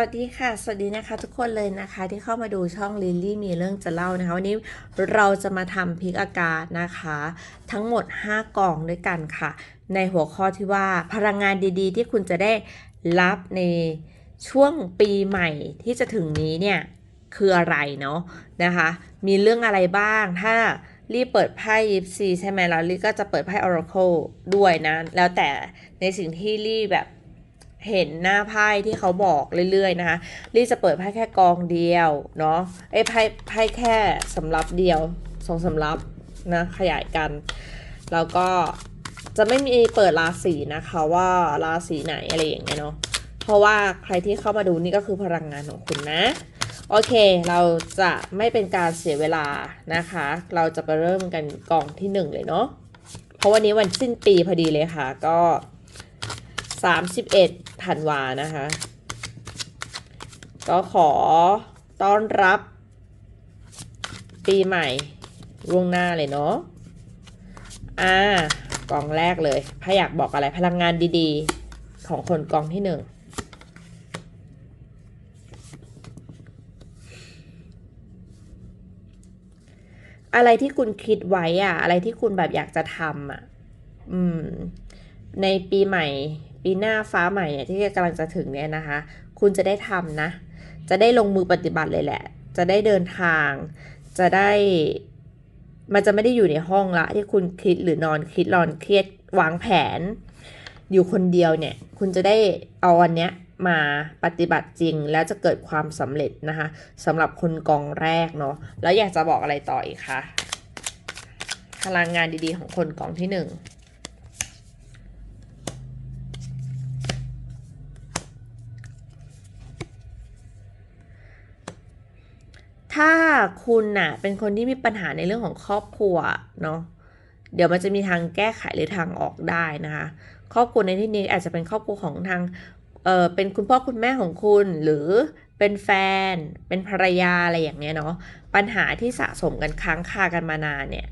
วัสดีค่ะ สวัสดีนะคะ ทุกคนเลยนะคะ ที่เข้ามาดูช่องลิลลี่มีเรื่องจะเล่านะคะ วันนี้เราจะมาทำพิกอากาศนะคะ ทั้งหมด 5 กล่องด้วยกันค่ะ ในหัวข้อที่ว่าพลังงานดีๆ ที่คุณจะได้รับในช่วงปีใหม่ที่จะถึงนี้เนี่ยคืออะไรเนาะนะคะ มีเรื่องอะไรบ้างถ้ารีบเปิดไพ่ยิปซีใช่ไหมแล้วรีก็จะเปิดไพ่ Oracle ด้วยนะ แล้วแต่ในสิ่งที่รีแบบ เห็นหน้าไพ่ที่เขาบอกเรื่อยๆนะคะลี่จะเปิดไพ่แค่กองเดียวเนาะไอ้ไพ่ไพ่แค่สำรับเดียวสองสำรับนะขยายกัน แล้วก็จะไม่มีเปิดราศีนะคะว่าราศีไหนอะไรอย่างเงี้ยเนาะเพราะว่าใครที่เข้ามาดูนี่ก็คือพลังงานของคุณนะโอเค เราจะไม่เป็นการเสียเวลานะคะ เราจะไปเริ่มกันกล่องที่หนึ่งเลยเนาะ เพราะวันนี้วันสิ้นปีพอดีเลยค่ะ ก็ 31ธันวานะคะ ก็ขอต้อนรับ ปีใหม่ล่วงหน้าเลยเนาะอ่ากองแรกเลยถ้าอยากบอกอะไรพลังงานดีๆ ของคนกองที่หนึ่งอะไรที่คุณคิดไว้อะอะไรที่คุณแบบอยากจะทำอะอืม ในปีใหม่ ปีหน้าฟ้าใหม่เนี่ยที่กำลังจะถึงเนี่ยนะคะ คุณจะได้ทำนะ จะได้ลงมือปฏิบัติเลยแหละ จะได้เดินทาง จะได้มันจะไม่ได้อยู่ในห้องละ ที่คุณคิดหรือนอนคิดรอนเครียดวางแผน อยู่คนเดียวเนี่ย คุณจะได้เอาอันเนี้ยมาปฏิบัติจริงแล้วจะเกิดความสำเร็จนะคะสำหรับคนกองแรกเนาะแล้วอยากจะบอกอะไรต่ออีกคะพลังงานดีๆของคนกองที่หนึ่ง ถ้าคุณน่ะเป็นคนที่มีปัญหาในเรื่องของครอบครัวเนาะเดี๋ยวมันจะมีทางแก้ไขหรือทางออกได้นะคะ ครอบครัวในที่นี้อาจจะเป็นครอบครัวของทางเออเป็นคุณพ่อคุณแม่ของคุณหรือเป็นแฟน เป็นภรรยาอะไรอย่างเงี้ยเนาะปัญหาที่สะสมกันค้างคากันมานานเนี่ย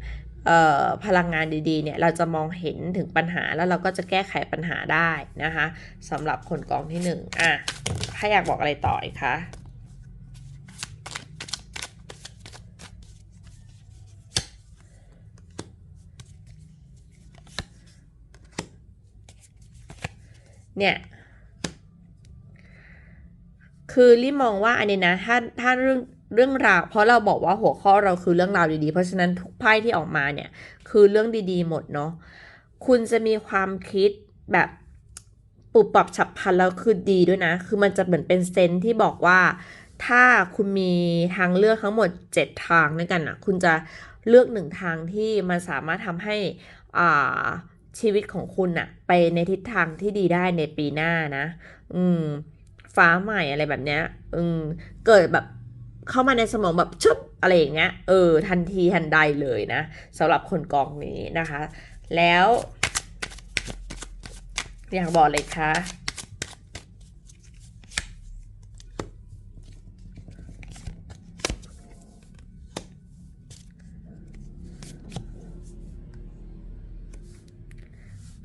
เออพลังงานดีๆเนี่ยเราจะมองเห็นถึงปัญหาแล้วเราก็จะแก้ไขปัญหาได้นะคะสำหรับคนกองที่หนึ่งอะถ้าอยากบอกอะไรต่ออีกคะ เนี่ยคือรีมองว่าอันนี้นะถ้าถ้าเรื่องเรื่องราว เพราะเราบอกว่าหัวข้อเราคือเรื่องราวดีๆ เพราะฉะนั้นทุกไพ่ที่ออกมาเนี่ยคือเรื่องดีๆ หมดเนาะคุณจะมีความคิดแบบปุบปรับฉับพลันแล้วคือดีด้วยนะ คือมันจะเหมือนเป็นเซนที่บอกว่า ถ้าคุณมีทางเลือกทั้งหมด 7 ทางด้วยกันอะคุณจะเลือกหนึ่งทางที่มันสามารถทำให้อ่า ชีวิตของคุณอะไปในทิศทางที่ดีได้ในปีหน้านะ อืม ฟ้าใหม่อะไรแบบเนี้ย อืม เกิดแบบเข้ามาในสมองแบบชุบอะไรอย่างเงี้ย เออ ทันทีทันใดเลยนะสำหรับคนกองนี้นะคะ แล้ว อยากบอกเลยคะ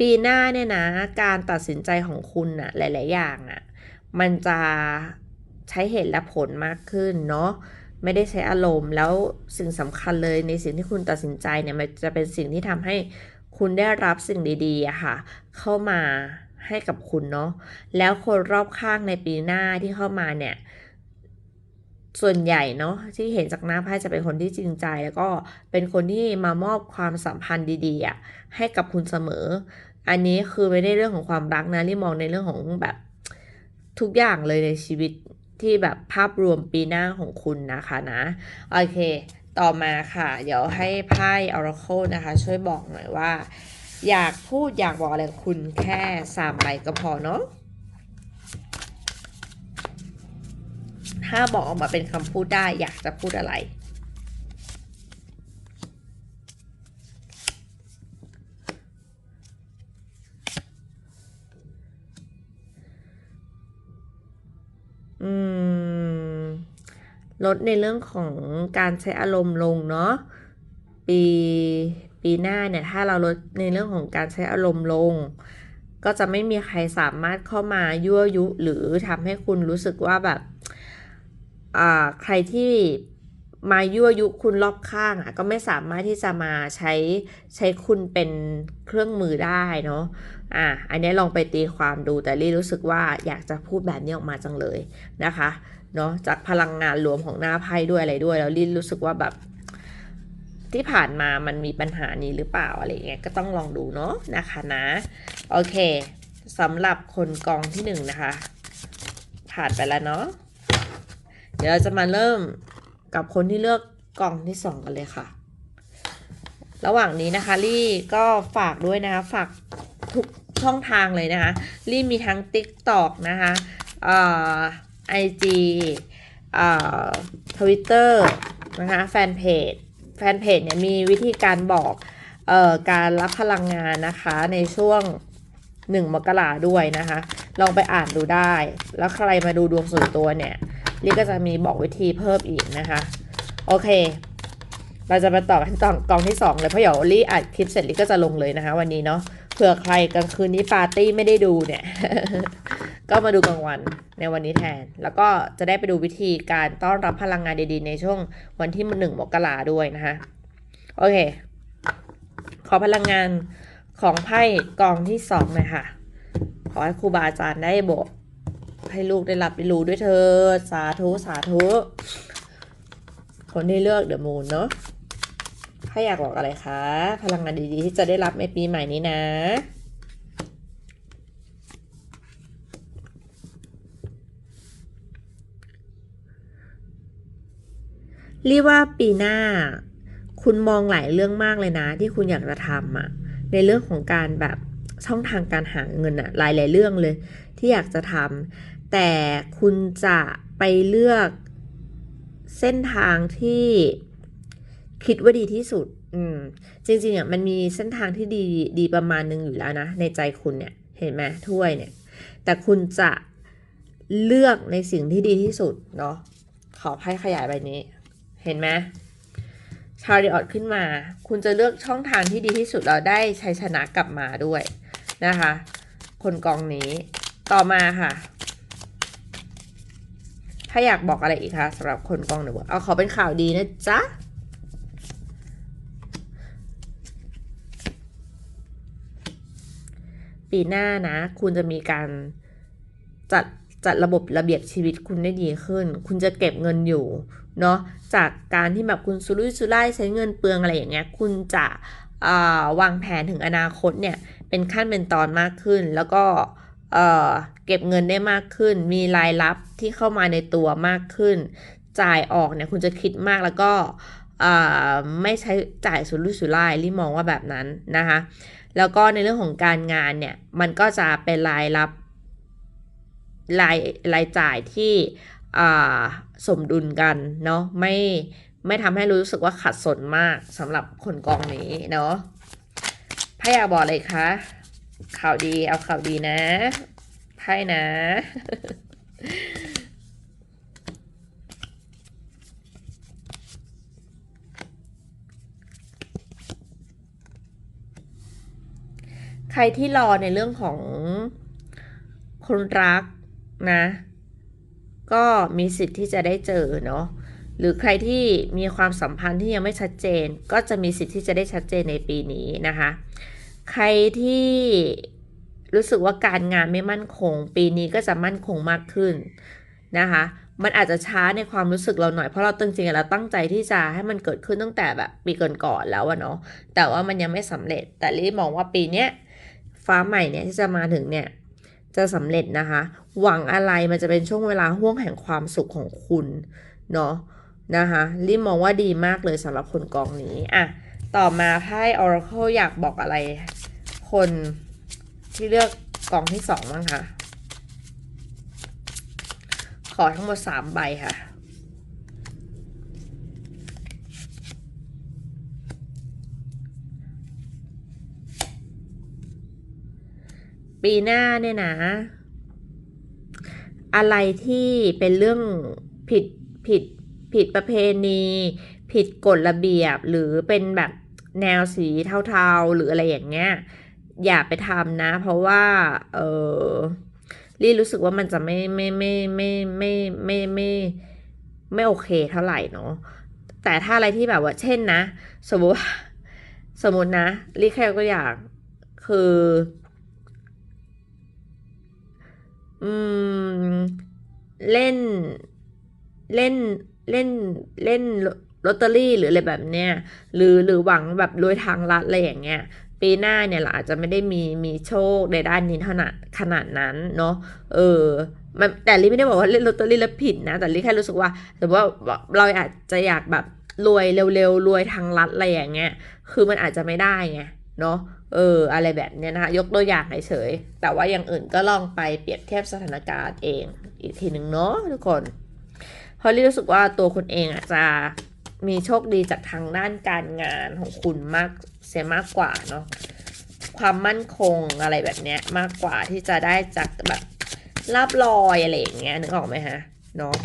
ปีหน้าเนี่ยนะ การตัดสินใจของคุณอะหลาย ๆ อย่างอะมันจะใช้เหตุและผลมากขึ้นเนาะไม่ได้ใช้อารมณ์ แล้วสิ่งสำคัญเลยในสิ่งที่คุณตัดสินใจเนี่ยมันจะเป็นสิ่งที่ทำให้คุณได้รับสิ่งดีๆอะค่ะ เข้ามาให้กับคุณเนาะแล้วคนรอบข้างในปีหน้าที่เข้ามาเนี่ย ส่วนใหญ่เนาะที่เห็นจากหน้าไพ่จะเป็นคนที่จริงใจ แล้วก็เป็นคนที่มามอบความสัมพันธ์ดีๆอะให้กับคุณเสมอ อันนี้คือไม่ได้เรื่องของความรักนะรีมองในเรื่องของแบบทุกอย่างเลยในชีวิตที่แบบภาพรวมปีหน้าของคุณนะคะนะ โอเค ต่อมาค่ะ เดี๋ยวให้ไพ่ Oracle นะคะ ช่วยบอกหน่อยว่า อยากพูดอยากบอกอะไรคุณแค่สามใบก็พอเนาะถ้าบอกออกมาเป็นคำพูดได้อยากจะพูดอะไร ลดในเรื่องของการใช้อารมณ์ลงเนาะปีปีหน้าเนี่ยถ้าเราลดในเรื่องของการใช้อารมณ์ลง ก็จะไม่มีใครสามารถเข้ามายั่วยุ หรือทำให้คุณรู้สึกว่าแบบอ่าใครที่มายั่วยุคุณรอบข้างอะก็ไม่สามารถที่จะมาใช้ใช้คุณเป็นเครื่องมือได้เนาะอะอันนี้ลองไปตีความดูแต่ลี่รู้สึกว่าอยากจะพูดแบบนี้ออกมาจังเลยนะคะ เนาะจากพลังงานรวมของหน้าไพ่ด้วยอะไรด้วย แล้วลี่รู้สึกว่าแบบที่ผ่านมามันมีปัญหานี้หรือเปล่าอะไรเงี้ยก็ต้องลองดูเนาะนะคะนะ โอเคสำหรับคนกองที่หนึ่งนะคะ ผ่านไปแล้วเนาะเดี๋ยวเราจะมาเริ่มกับคนที่เลือกกองที่สองกันเลยค่ะ ระหว่างนี้นะคะลี่ก็ฝากด้วยนะคะฝากทุกช่องทางเลยนะคะ ลี่มีทั้ง TikTok นะคะไอ จีทวิตเตอร์นะคะแฟนเพจแฟนเพจเนี่ยมีวิธีการบอกเอ่อการรับพลังงานนะคะในช่วง 1 มกราด้วยนะคะ ลองไปอ่านดูได้ แล้วใครมาดูดวงส่วนตัวเนี่ยลี่ก็จะมีบอกวิธีเพิ่มอีกนะคะ โอเค เราจะมาต่อกันต่อกองที่ 2 เลยเพราะเดี๋ยวลี่อัดคลิปเสร็จลี่ก็จะลงเลยนะคะ วันนี้เนาะ ผื่อใครกลางคืนนี้ปาร์ตี้ไม่ได้ดูเนี่ย ก็มาดูกลางวันในวันนี้แทน แล้วก็จะได้ไปดูวิธีการต้อนรับพลังงานดีๆ ในช่วงวันที่หนึ่งมกราด้วยนะคะโอเค ขอพลังงานของไพ่กองที่สองหน่อยค่ะ ขอให้ครูบาอาจารย์ได้บอกให้ลูกได้รับได้รู้ด้วยเธอ สาธุ สาธุ คนที่เลือกเดอะมูนเนาะ ถ้าอยากบอกอะไรคะ พลังงานดีๆ ที่จะได้รับในปีใหม่นี้นะ รีว่าปีหน้า คุณมองหลายเรื่องมากเลยนะ ที่คุณอยากจะทำอะในเรื่องของการแบบช่องทางการหาเงินอะหลายหลายๆเรื่องเลย ที่อยากจะทำแต่คุณจะไปเลือกเส้นทางที่ คิดว่าดีที่สุด อืม จริงๆอะมันมีเส้นทางที่ดีดีประมาณนึงอยู่แล้วนะ ในใจคุณเนี่ย เห็นไหมถ้วยเนี่ย แต่คุณจะเลือกในสิ่งที่ดีที่สุดเนาะขอไพ่ขยายใบนี้ เห็นไหมชาริออตขึ้นมา คุณจะเลือกช่องทางที่ดีที่สุดแล้วได้ชัยชนะกลับมาด้วยนะคะ คนกองนี้ต่อมาค่ะ ถ้าอยากบอกอะไรอีกคะสำหรับคนกองหนึ่งเอาขอเป็นข่าวดีนะจ๊ะ ปีหน้านะ คุณจะมีการจัดจัดระบบระเบียบชีวิตคุณได้ดีขึ้น คุณจะเก็บเงินอยู่เนาะจากการที่แบบคุณสุรุ่ยสุร่ายใช้เงินเปลืองอะไรอย่างเงี้ย คุณจะวางแผนถึงอนาคตเนี่ยเป็นขั้นเป็นตอนมากขึ้น แล้วก็เก็บเงินได้มากขึ้น มีรายรับที่เข้ามาในตัวมากขึ้น จ่ายออกเนี่ยคุณจะคิดมากแล้วก็ไม่ใช้จ่ายสุรุ่ยสุร่ายรีมองว่าแบบนั้นนะคะ แล้วก็ในเรื่องของการงานเนี่ย มันก็จะเป็นรายรับรายรายจ่ายที่สมดุลกันเนาะไม่ไม่ทำให้รู้สึกว่าขัดสนมากสำหรับคนกองนี้เนาะพายากบอกเลยคะข่าวดีเอาข่าวดีนะไพ่นะ ใครที่รอในเรื่องของคนรักนะ ก็มีสิทธิ์ที่จะได้เจอเนาะหรือใครที่มีความสัมพันธ์ที่ยังไม่ชัดเจน ก็จะมีสิทธิ์ที่จะได้ชัดเจนในปีนี้นะคะ ใครที่รู้สึกว่าการงานไม่มั่นคง ปีนี้ก็จะมั่นคงมากขึ้นนะคะ มันอาจจะช้าในความรู้สึกเราหน่อย เพราะเราตั้งจริงเราตั้งใจที่จะให้มันเกิดขึ้นตั้งแต่แบบปีก่อนๆแล้วอะเนาะแต่ว่ามันยังไม่สำเร็จแต่ลี่มองว่าปีเนี้ย ฟ้าใหม่เนี่ยที่จะมาถึงเนี่ยจะสำเร็จนะคะ หวังอะไรมันจะเป็นช่วงเวลาห่วงแห่งความสุขของคุณเนาะนะคะรีมองว่าดีมากเลยสำหรับคนกองนี้อะต่อมาไพ่ Oracle อยากบอกอะไร คนที่เลือกกองที่สองบ้างคะขอทั้งหมดสามใบค่ะ ปีหน้าเนี่ยนะ อะไรที่เป็นเรื่องผิดผิดผิดประเพณี ผิดกฎระเบียบหรือเป็นแบบแนวสีเทาๆ หรืออะไรอย่างเงี้ย อย่าไปทำนะ เพราะว่า เออลี่รู้สึกว่ามันจะไม่ไม่ไม่ไม่ไม่ไม่ไม่ไม่โอเคเท่าไหร่เนาะแต่ถ้าอะไรที่แบบว่า เช่นนะ สมมติสมมตินะลี่แค่ก็อยากคือ อืม เล่น เล่น เล่น เล่นลอตเตอรี่หรืออะไรแบบเนี้ย หรือหรือหวังแบบรวยทางลัดอะไรอย่างเงี้ย ปีหน้าเนี่ยเราอาจจะไม่ได้มีมีโชคในด้านนี้เท่านาดขนาดนั้นเนาะ เออมันแต่ลี่ไม่ได้บอกว่าเล่นลอตเตอรี่แล้วผิดนะ แต่ลี่แค่รู้สึกว่าแต่ว่าเราอาจจะอยากแบบรวยเร็วๆรวยทางลัดอะไรอย่างเงี้ย คือมันอาจจะไม่ได้ไงเนาะ เอออะไรแบบเนี้ยนะคะยกตัวอย่างเฉยแต่ว่าอย่างอื่นก็ลองไปเปรียบเทียบสถานการณ์เองอีกทีหนึ่งเนาะทุกคนเพราะลี่รู้สึกว่าตัวคุณเองอะจะมีโชคดีจากทางด้านการงานของคุณมากเสียมากกว่าเนาะความมั่นคงอะไรแบบเนี้ยมากกว่าที่จะได้จากแบบรับรอยอะไรอย่างเงี้ยนึกออกไหมฮะเนาะ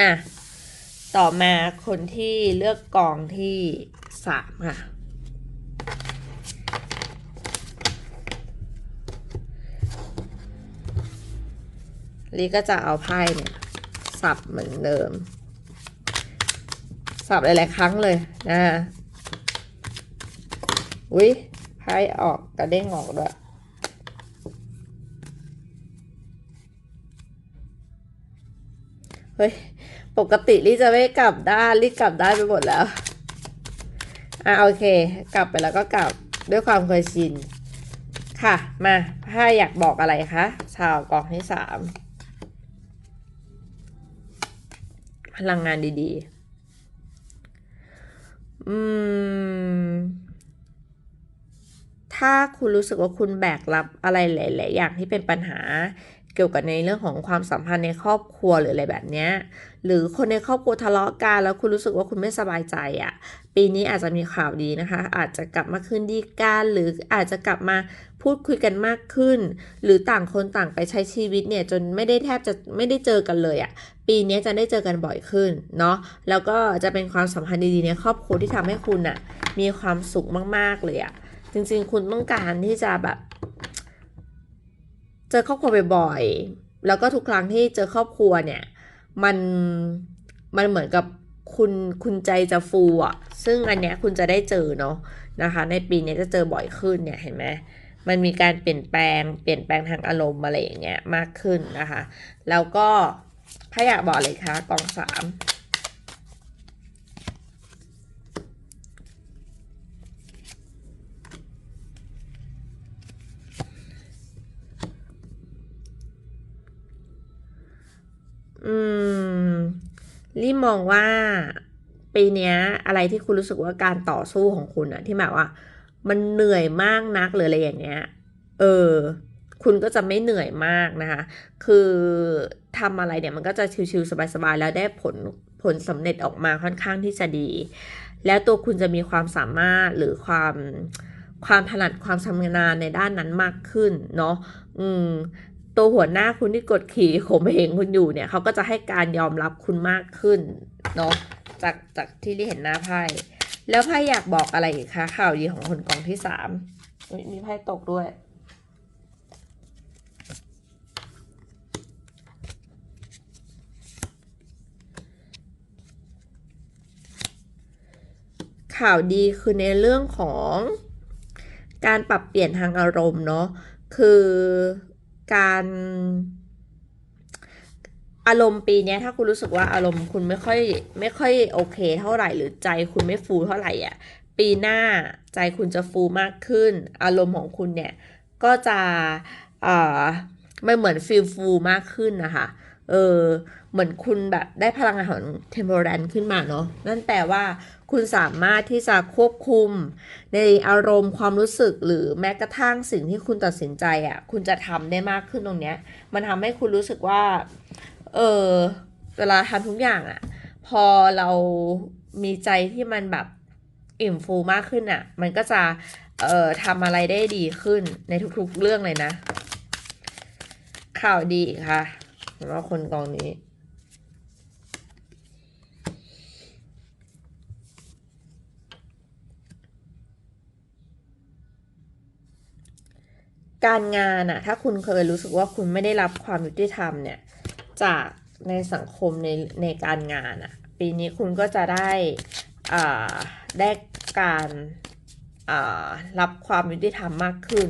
อะต่อมาคนที่เลือกกองที่สามค่ะ ลีก็จะเอาไพ่เนี่ยสับเหมือนเดิม สับหลายๆครั้งเลยนะฮะอุ้ยไพ่ออกกระเด้งออกด้วยเฮ้ย ปกติลี่จะไม่กลับด้านลี่กลับด้านไปหมดแล้ว อะโอเค กลับไปแล้วก็กลับด้วยความเคยชิน ค่ะ มาถ้าอยากบอกอะไรคะ ชาวกองที่สาม พลังงานดีๆ อืม ถ้าคุณรู้สึกว่าคุณแบกรับอะไรหลาย ๆ อย่างที่เป็นปัญหาเกี่ยวกับในเรื่องของความสัมพันธ์ในครอบครัวหรืออะไรแบบเนี้ยหรือคนในครอบครัวทะเลาะกันแล้วคุณรู้สึกว่าคุณไม่สบายใจอะ่ะ ปีนี้อาจจะมีข่าวดีนะคะ อาจจะกลับมาคืนดีกันหรืออาจจะกลับมาพูดคุยกันมากขึ้น หรือต่างคนต่างไปใช้ชีวิตเนี่ยจนไม่ได้แทบจะไม่ได้เจอกันเลยอะ่ะ ปีนี้จะได้เจอกันบ่อยขึ้นเนาะแล้วก็จะเป็นความสัมพันธ์ดีๆในครอบครัวที่ทำให้คุณอะมีความสุขมากๆเลยอะ่ะจริงๆ คุณต้องการที่จะแบบ เจอครอบครัวบ่อยๆแล้วก็ทุกครั้งที่เจอครอบครัวเนี่ย มันมันเหมือนกับคุณคุณใจจะฟูอะซึ่งอันเนี้ยคุณจะได้เจอเนาะนะคะ ในปีนี้จะเจอบ่อยขึ้นเนี่ยเห็นไหมมันมีการเปลี่ยนแปลง เปลี่ยนแปลงทางอารมณ์อะไรอย่างเงี้ยมากขึ้นนะคะ แล้วก็ ถ้าอยากบอกเลยคะกองสามอืมลี่มองว่าปีนี้อะไรที่คุณรู้สึกว่าการต่อสู้ของคุณอะที่แบบว่า มันเหนื่อยมากนักหรืออะไรอย่างเงี้ย เออ คุณก็จะไม่เหนื่อยมากนะคะ คือทำอะไรเนี่ยมันก็จะชิวๆสบายๆ แล้วได้ผลผลสำเร็จออกมาค่อนข้างที่จะดี แล้วตัวคุณจะมีความสามารถหรือความความถนัดความชำนาญในด้านนั้นมากขึ้นเนาะอืมตัวหัวหน้าคุณที่กดขี่ข่มเหงคุณอยู่เนี่ยเขาก็จะให้การยอมรับคุณมากขึ้นเนาะจากจากที่ได้เห็นหน้าไพ่แล้วไพ่อยากบอกอะไรอีกคะข่าวดีของคนกองที่สามมีไพ่ตกด้วย ข่าวดีคือในเรื่องของการปรับเปลี่ยนทางอารมณ์เนาะคือการอารมณ์ปีนี้ถ้าคุณรู้สึกว่าอารมณ์คุณไม่ค่อยไม่ค่อยโอเค เท่าไหร่หรือใจคุณไม่ฟูเท่าไหร่อะปีหน้าใจคุณจะฟูมากขึ้น อารมณ์ของคุณเนี่ยก็จะเอ่อไม่เหมือนฟีลฟูมากขึ้นนะคะเออเหมือนคุณแบบได้พลังงานของเทมโ r รนขึ้นมาเนาะนั่นแปลว่า คุณสามารถที่จะควบคุมในอารมณ์ความรู้สึกหรือแม้กระทั่งสิ่งที่คุณตัดสินใจอะ่ะ คุณจะทำได้มากขึ้นตรงเนี้ย มันทำให้คุณรู้สึกว่า เออเวลาทำทุกอย่างอะ่ะ พอเรามีใจที่มันแบบอิ่มฟูมากขึ้นอะ่ะ มันก็จะเอ่อทำอะไรได้ดีขึ้นในทุกๆเรื่องเลยนะ ข่าวดีค่ะสำหรับคนกองนี้ การงานอะถ้าคุณเคยรู้สึกว่าคุณไม่ได้รับความยุติธรรมเนี่ย จากในสังคมในในการงานอะปีนี้คุณก็จะได้อ่าได้การอ่ารับความยุติธรรมมากขึ้น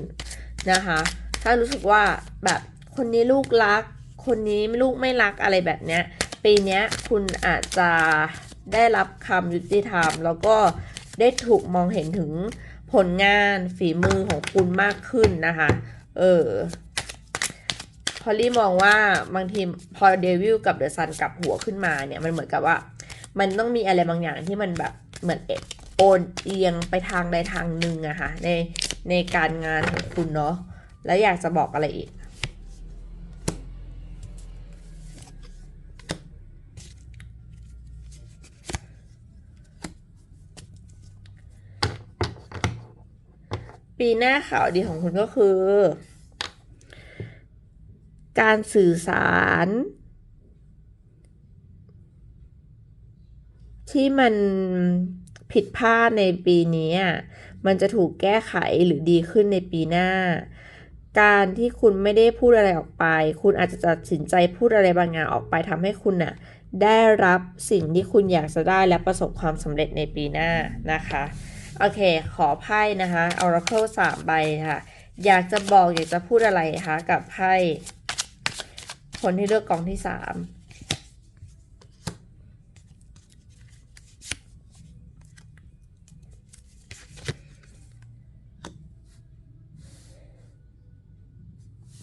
นะคะ ถ้ารู้สึกว่าแบบคนนี้ลูกรัก คนนี้ลูกไม่รักอะไรแบบเนี้ยปีนี้คุณอาจจะได้รับคำยุติธรรม แล้วก็ได้ถูกมองเห็นถึง ผลงานฝีมือของคุณมากขึ้นนะคะ เออพอลลี่มองว่าบางทีพอเดวิลกับเดอะซันกลับหัวขึ้นมาเนี่ยมันเหมือนกับว่า มันต้องมีอะไรบางอย่างที่มันแบบเหมือนเอะโอนเอียงไปทางใดทางหนึ่งอะค่ะในในการงานของคุณเนาะแล้วอยากจะบอกอะไรอีก ปีหน้าข่าวดีของคุณก็คือ การสื่อสาร ที่มันผิดพลาดในปีนี้มันจะถูกแก้ไขหรือดีขึ้นในปีหน้า การที่คุณไม่ได้พูดอะไรออกไป คุณอาจจะตัดสินใจพูดอะไรบางอย่างออกไปทำให้คุณน่ะได้รับสิ่งที่คุณอยากจะได้และประสบความสำเร็จในปีหน้านะคะ โอเค ขอไพ่นะคะ Oracle สามใบค่ะ อยากจะบอกอยากจะพูดอะไรคะกับไพ่คนที่เลือกกองที่สาม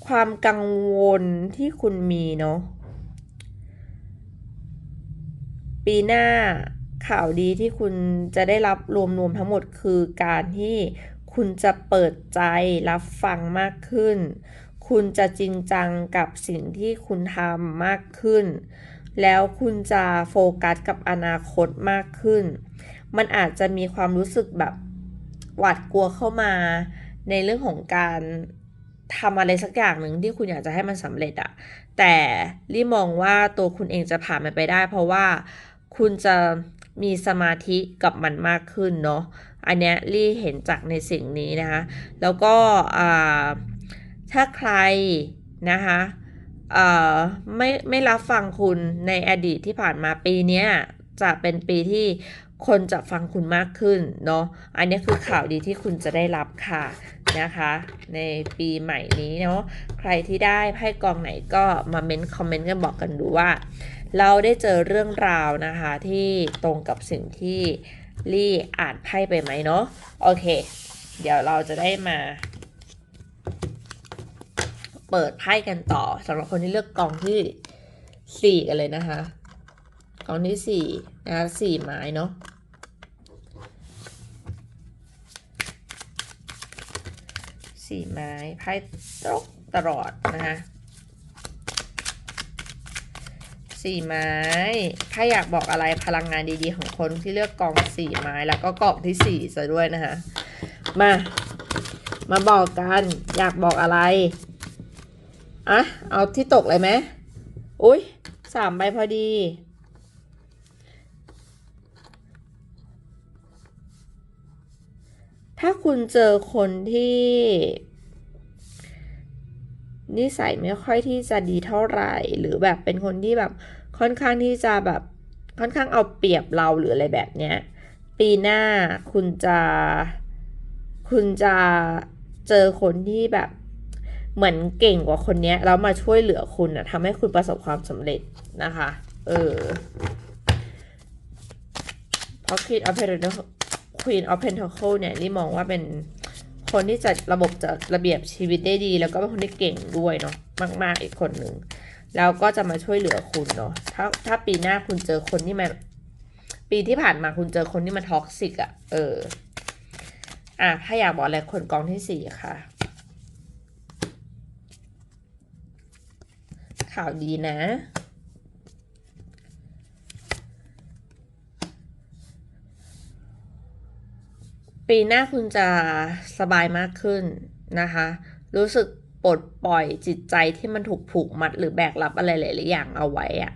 ความกังวลที่คุณมีเนาะปีหน้า ข่าวดีที่คุณจะได้รับรวมๆทั้งหมดคือการที่คุณจะเปิดใจรับฟังมากขึ้น คุณจะจริงจังกับสิ่งที่คุณทำมากขึ้น แล้วคุณจะโฟกัสกับอนาคตมากขึ้น มันอาจจะมีความรู้สึกแบบหวาดกลัวเข้ามา ในเรื่องของการทำอะไรสักอย่างหนึ่งที่คุณอยากจะให้มันสำเร็จอะแต่รีมองว่าตัวคุณเองจะผ่านมันไปได้ เพราะว่าคุณจะ มีสมาธิกับมันมากขึ้นเนาะอันเนี้ยรี่เห็นจากในสิ่งนี้นะคะ แล้วก็ถ้าใครนะคะไม่ไม่รับฟังคุณในอดีตที่ผ่านมาปีนี้จะเป็นปีที่คนจะฟังคุณมากขึ้นเนาะ อันนี้คือข่าวดีที่คุณจะได้รับค่ะนะคะ ในปีใหม่นี้เนาะ ใครที่ได้ไพ่กองไหนก็มาเม้นคอมเมนต์กันบอกกันดูว่า เราได้เจอเรื่องราวนะคะที่ตรงกับสิ่งที่ลี่อ่านไพ่ไปไหมเนาะโอเค เดี๋ยวเราจะได้มา เปิดไพ่กันต่อสำหรับคนที่เลือกกองที่สี่กันเลยนะคะกองที่สี่นะคะสี่ไม้เนาะสี่ไม้ไพ่ตรกตลอดนะคะ สี่ไม้ ถ้าอยากบอกอะไรพลังงานดีๆ ของคนที่เลือกกองสี่ไม้ แล้วก็กองที่สี่ซะด้วยนะคะ มา มาบอกกัน อยากบอกอะไร อะ เอาที่ตกเลยไหมอุ้ยสามใบพอดี ถ้าคุณเจอคนที่ นิสัยไม่ค่อยที่จะดีเท่าไหร่ หรือแบบเป็นคนที่แบบค่อนข้างที่จะแบบค่อนข้างเอาเปรียบเราหรืออะไรแบบเนี้ยปีหน้าคุณจะคุณจะเจอคนที่แบบเหมือนเก่งกว่าคนเนี้ยแล้วมาช่วยเหลือคุณอะทำให้คุณประสบความสำเร็จนะคะ เออ เพราะ Queen of Pentacle Queen of Pentacle เนี่ยนี่มองว่าเป็น คนที่จัดระบบจัดระเบียบชีวิตได้ดี แล้วก็เป็นคนที่เก่งด้วยเนาะมาก ๆ อีกคนหนึ่งแล้วก็จะมาช่วยเหลือคุณเนาะถ้าถ้าปีหน้าคุณเจอคนที่มันปีที่ผ่านมาคุณเจอคนที่มันท็อกซิกอะเออ อะ ถ้าอยากบอกอะไรคนกองที่สี่ค่ะ ข่าวดีนะ ปีหน้าคุณจะสบายมากขึ้นนะคะ รู้สึกปลดปล่อยจิตใจที่มันถูกผูกมัดหรือแบกรับอะไรหลายๆอย่างเอาไว้อะ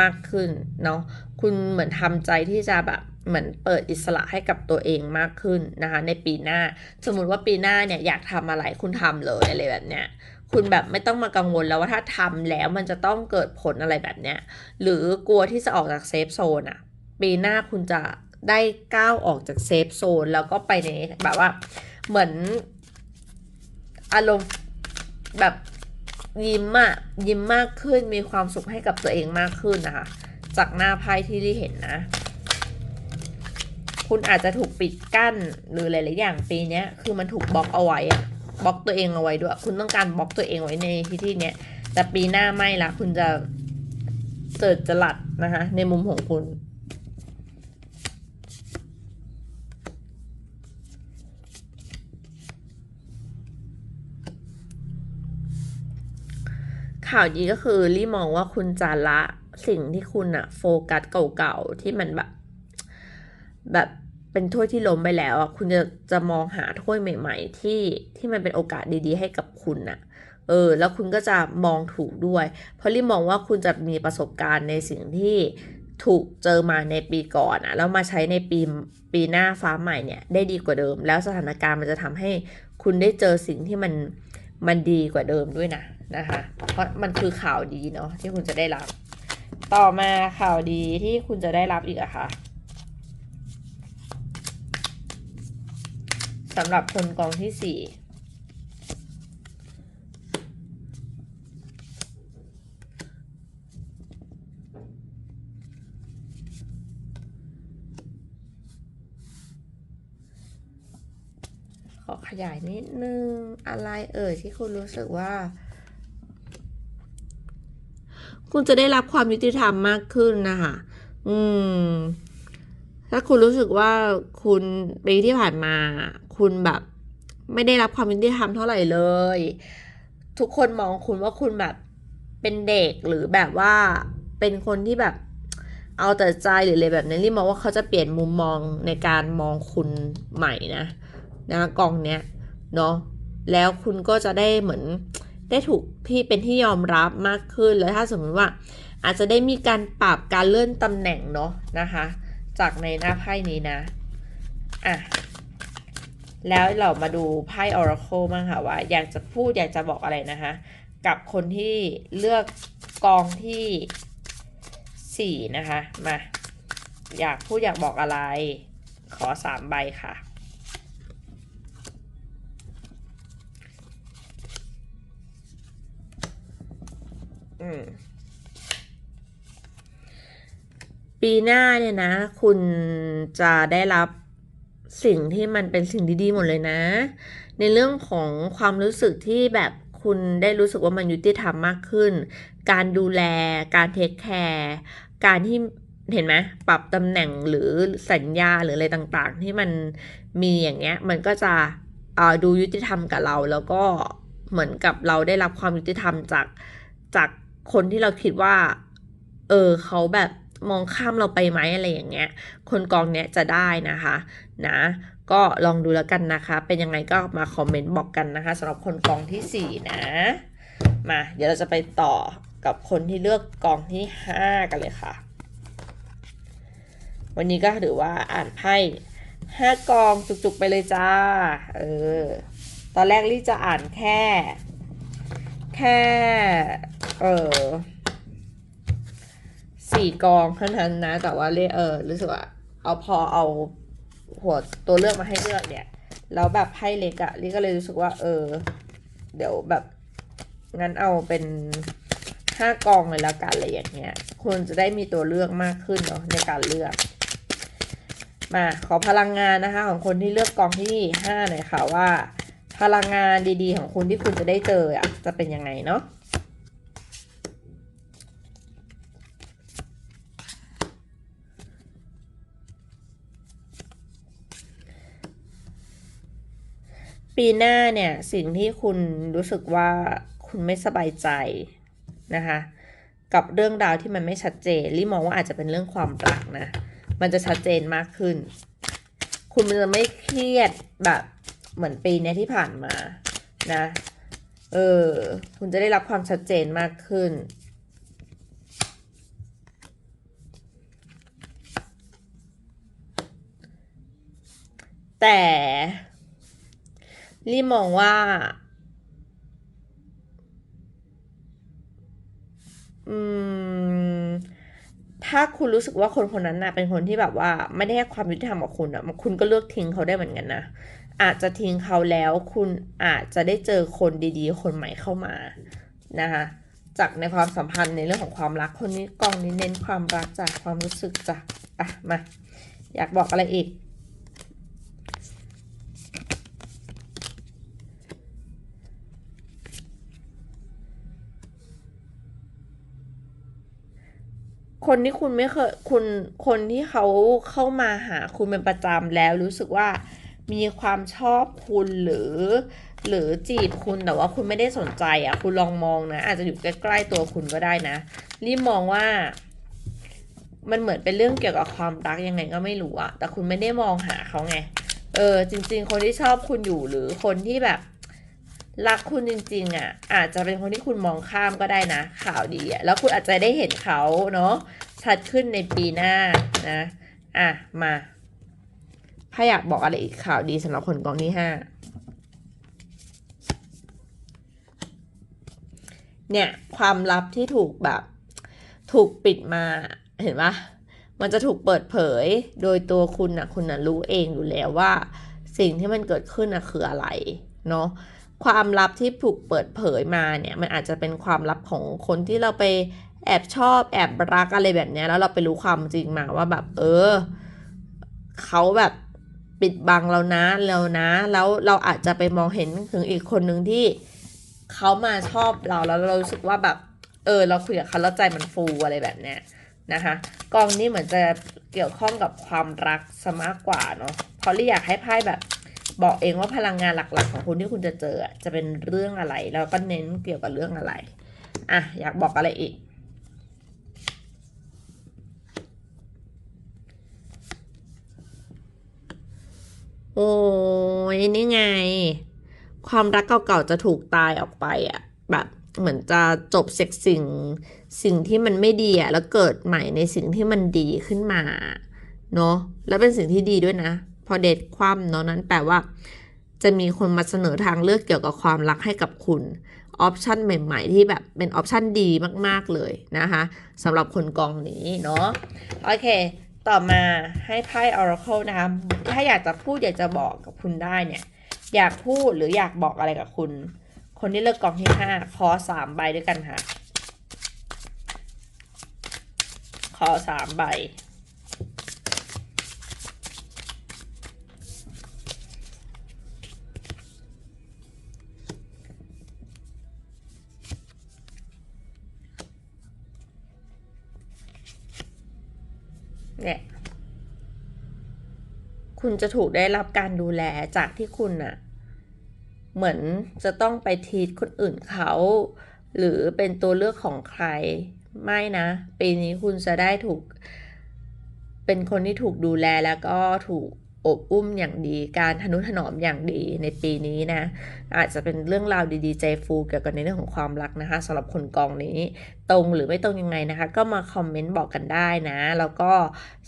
มากขึ้นเนาะคุณเหมือนทำใจที่จะแบบเหมือนเปิดอิสระให้กับตัวเองมากขึ้นนะคะ ในปีหน้า สมมุติว่าปีหน้าเนี่ยอยากทำอะไรคุณทำเลยอะไรแบบเนี้ยคุณแบบไม่ต้องมากังวลแล้วว่าถ้าทำแล้วมันจะต้องเกิดผลอะไรแบบเนี้ยหรือกลัวที่จะออกจากเซฟโซนอะปีหน้าคุณจะ ได้ก้าวออกจากเซฟโซนแล้วก็ไปในแบบว่าเหมือนอารมณ์แบบยิ้มอะยิ้มมากขึ้นมีความสุขให้กับตัวเองมากขึ้นนะคะ จากหน้าไพ่ที่ได้เห็นนะ คุณอาจจะถูกปิดกั้นหรือหลายๆอย่างปีนี้คือมันถูกบล็อกเอาไว้บล็อกตัวเองเอาไว้ด้วย คุณต้องการบล็อกตัวเองไว้ในที่ที่เนี้ยแต่ปีหน้าไม่ละคุณจะเจิดจรัสนะคะในมุมของคุณ ข่าวดีก็คือรี่มองว่าคุณจะละสิ่งที่คุณอะโฟกัสเก่าๆที่มันแบบ แบบเป็นถ้วยที่ล้มไปแล้วอะคุณจะจะมองหาถ้วยใหม่ ๆ ที่ที่มันเป็นโอกาสดีๆ ให้กับคุณอะเออ แล้วคุณก็จะมองถูกด้วย เพราะรี่มองว่าคุณจะมีประสบการณ์ในสิ่งที่ถูกเจอมาในปีก่อนอะแล้วมาใช้ในปีปีหน้าฟ้าใหม่เนี่ยได้ดีกว่าเดิม แล้วสถานการณ์มันจะทำให้คุณได้เจอสิ่งที่มันมันดีกว่าเดิมด้วยนะ นะคะ เพราะมันคือข่าวดีเนาะที่คุณจะได้รับ ต่อมาข่าวดีที่คุณจะได้รับอีกอะค่ะสำหรับคนกองที่สี่ขอขยายนิดนึงอะไรเอ่ยที่คุณรู้สึกว่า คุณจะได้รับความยุติธรรมมากขึ้นนะคะอืม ถ้าคุณรู้สึกว่าคุณปีที่ผ่านมา คุณแบบ ไม่ได้รับความยุติธรรมเท่าไหร่เลย ทุกคนมองคุณว่าคุณแบบเป็นเด็กหรือแบบว่าเป็นคนที่แบบเอาแต่ใจหรืออะไรแบบนั้นรีมองว่าเขาจะเปลี่ยนมุมมองในการมองคุณใหม่นะนะกองเนี้ยเนาะแล้วคุณก็จะได้เหมือน ได้ถูกที่เป็นที่ยอมรับมากขึ้นแล้วถ้าสมมติว่า อาจจะได้มีการปรับการเลื่อนตำแหน่งเนาะนะคะ จากในหน้าไพ่นี้นะอะแล้วเรามาดูไพ่ Oracle บ้างค่ะว่า อยากจะพูดอยากจะบอกอะไรนะคะ กับคนที่เลือกกองที่ 4 นะคะ มา อยากพูดอยากบอกอะไร ขอ 3 ใบค่ะ ปีหน้าเนี่ยนะ คุณจะได้รับสิ่งที่มันเป็นสิ่งดีๆหมดเลยนะ ในเรื่องของความรู้สึกที่แบบคุณได้รู้สึกว่ามันยุติธรรมมากขึ้น การดูแล การเทคแคร์ การที่เห็นไหมปรับตำแหน่งหรือสัญญาหรืออะไรต่างๆ ที่มันมีอย่างเงี้ย มันก็จะดูยุติธรรมกับเรา แล้วก็เหมือนกับเราได้รับความยุติธรรมจากจาก คนที่เราคิดว่า เออเขาแบบมองข้ามเราไปไหมอะไรอย่างเงี้ย คนกองเนี้ยจะได้นะคะ นะ ก็ลองดูแล้วกันนะคะ เป็นยังไงก็มาคอมเมนต์บอกกันนะคะสำหรับคนกองที่ 4 นะ มา เดี๋ยวเราจะไปต่อกับคนที่เลือกกองที่ 5 กันเลยค่ะ วันนี้ก็ถือว่าอ่านไพ่ห้ากองจุกๆไปเลยจ้า เออ ตอนแรกลี่จะอ่านแค่ แค่เออสี่กองเท่านั้นนะ แต่ว่าเลเออรู้สึกว่าเอาพอเอาหัวตัวเลือกมาให้เลือกเนี่ยแล้วแบบไพ่เล็กอะลี่ก็เลยรู้สึกว่า เออ เดี๋ยวแบบงั้นเอาเป็นห้ากองเลยและกันอะไรอย่างเงี้ยคุณจะได้มีตัวเลือกมากขึ้นเนาะในการเลือก มาขอพลังงานนะคะ ของคนที่เลือกกองที่ห้าหน่อยค่ะว่า พลังงานดีๆ ของคุณที่คุณจะได้เจออะจะเป็นยังไงเนาะปีหน้าเนี่ยสิ่งที่คุณรู้สึกว่าคุณไม่สบายใจนะคะกับเรื่องราวที่มันไม่ชัดเจนลี่มองว่าอาจจะเป็นเรื่องความรักนะมันจะชัดเจนมากขึ้น คุณจะไม่เครียดแบบ เหมือนปีนี้ที่ผ่านมานะ เออ คุณจะได้รับความชัดเจนมากขึ้น แต่ลี่มองว่า อืม ถ้าคุณรู้สึกว่าคนคนนั้นน่ะเป็นคนที่แบบว่า ไม่ได้ให้ความยุติธรรมกับคุณอะ คุณก็เลือกทิ้งเขาได้เหมือนกันนะ อาจจะทิ้งเขาแล้วคุณอาจจะได้เจอคนดีๆ คนใหม่เข้ามานะคะจากในความสัมพันธ์ในเรื่องของความรักคนนี้กองนี้เน้นความรักจากความรู้สึกจ้ะอะมาอยากบอกอะไรอีก คนที่คุณไม่เคยคุณคนที่เขาเข้ามาหาคุณเป็นประจำแล้วรู้สึกว่า มีความชอบคุณหรือ หรือจีบคุณแต่ว่าคุณไม่ได้สนใจอะ คุณลองมองนะอาจจะอยู่ใกล้ๆตัวคุณก็ได้นะ รีบมองว่า มันเหมือนเป็นเรื่องเกี่ยวกับความรักยังไงก็ไม่รู้อะแต่คุณไม่ได้มองหาเขาไง เออ จริง ๆ คนที่ชอบคุณอยู่หรือคนที่แบบรักคุณจริงๆอะอาจจะเป็นคนที่คุณมองข้ามก็ได้นะ ข่าวดีอะแล้วคุณอาจจะได้เห็นเขาเนาะชัดขึ้นในปีหน้านะ อะมา ถ้าอยากบอกอะไรอีกข่าวดีสำหรับคนกองที่ห้าเนี่ย ความลับที่ถูกแบบ ถูกปิดมาเห็นปะมันจะถูกเปิดเผยโดยตัวคุณนะคุณนะรู้เองอยู่แล้วว่า สิ่งที่มันเกิดขึ้นนะคืออะไรเนาะความลับที่ถูกเปิดเผยมาเนี่ยมันอาจจะเป็นความลับของคนที่เราไปแอบชอบแอบรักอะไรแบบเนี้ยแล้วเราไปรู้ความจริงมาว่าแบบ เออเขาแบบ ปิดบังเรานะเรานะ แล้วเราอาจจะไปมองเห็นถึงอีกคนหนึ่งที่เขามาชอบเราแล้วเรารู้สึกว่าแบบ เออ เราคุยกับเขาแล้วใจมันฟูอะไรแบบเนี้ยนะคะกองนี้เหมือนจะเกี่ยวข้องกับความรักซะมากกว่าเนาะเพราะลี่อยากให้ไพ่แบบ บอกเองว่าพลังงานหลักๆ ของคุณที่คุณจะเจอจะเป็นเรื่องอะไร แล้วก็เน้นเกี่ยวกับเรื่องอะไรอะอยากบอกอะไรอีก โอ้ยนี่ไง ความรักเก่าๆจะถูกตายออกไปอะแบบเหมือนจะจบเสกสิ่งสิ่งที่มันไม่ดีอะแล้วเกิดใหม่ในสิ่งที่มันดีขึ้นมาเนาะแล้วเป็นสิ่งที่ดีด้วยนะ พอเดทคว่ำเนาะนั้นแปลว่า จะมีคนมาเสนอทางเลือกเกี่ยวกับความรักให้กับคุณออปชันใหม่ ๆ ที่แบบเป็นออปชันดีมาก ๆ เลยนะคะสำหรับคนกองนี้เนาะโอเค ต่อมาให้ไพ่ Oracle นะคะ ถ้าอยากจะพูดอยากจะบอกกับคุณได้เนี่ย อยากพูดหรืออยากบอกอะไรกับคุณ คนที่เลือกกองที่ห้าขอสามใบด้วยกันค่ะ ขอสามใบ คุณจะถูกได้รับการดูแลจากที่คุณอะเหมือนจะต้องไปทีทคนอื่นเขา หรือเป็นตัวเลือกของใคร ไม่นะ ปีนี้คุณจะได้ถูก เป็นคนที่ถูกดูแลแล้วก็ถูก อบอุ้มอย่างดี การทนุถนอมอย่างดีในปีนี้นะ อาจจะเป็นเรื่องราวดีๆใจฟูเกี่ยวกับในเรื่องของความรักนะคะสำหรับคนกองนี้ ตรงหรือไม่ตรงยังไงนะคะ ก็มาคอมเมนต์บอกกันได้นะ แล้วก็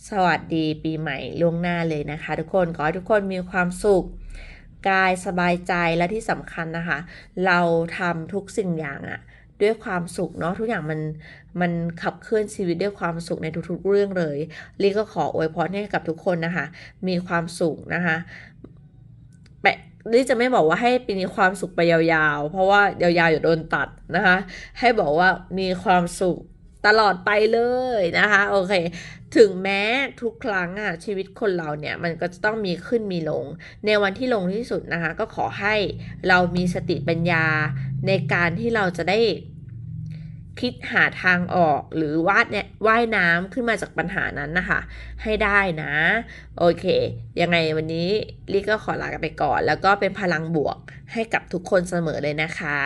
สวัสดีปีใหม่ล่วงหน้าเลยนะคะ ทุกคนขอให้ทุกคนมีความสุขกายสบายใจและที่สำคัญนะคะ เราทำทุกสิ่งอย่างอะ ด้วยความสุขเนาะทุกอย่างมันมันขับเคลื่อนชีวิตด้วยความสุขในทุกๆเรื่องเลยลีก็ขออวยพรให้กับทุกคนนะคะ มีความสุขนะคะแปะลี่จะไม่บอกว่าให้ปีนี้ความสุขไปยาวๆ เพราะว่ายาวๆอย่าโดนตัดนะคะ ให้บอกว่ามีความสุขตลอดไปเลยนะคะ โอเค ถึงแม้ทุกครั้งอะชีวิตคนเราเนี่ยมันก็จะต้องมีขึ้นมีลง ในวันที่ลงที่สุดนะคะ ก็ขอให้เรามีสติปัญญาในการที่เราจะได้คิดหาทางออกหรือวาดเนี่ยว่ายน้ำขึ้นมาจากปัญหานั้นนะคะ ให้ได้นะ โอเค ยังไงวันนี้ลี่ก็ขอลากันไปก่อน แล้วก็เป็นพลังบวกให้กับทุกคนเสมอเลยนะคะ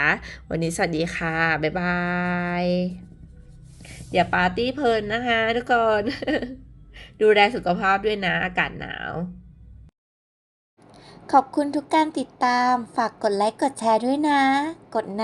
วันนี้สวัสดีค่ะ บ๊ายบาย อย่าปาร์ตี้เพลินนะคะทุกคน ดูแลสุขภาพด้วยนะอากาศหนาว ขอบคุณทุกการติดตาม ฝากกดไลค์กดแชร์ด้วยนะ กดนะ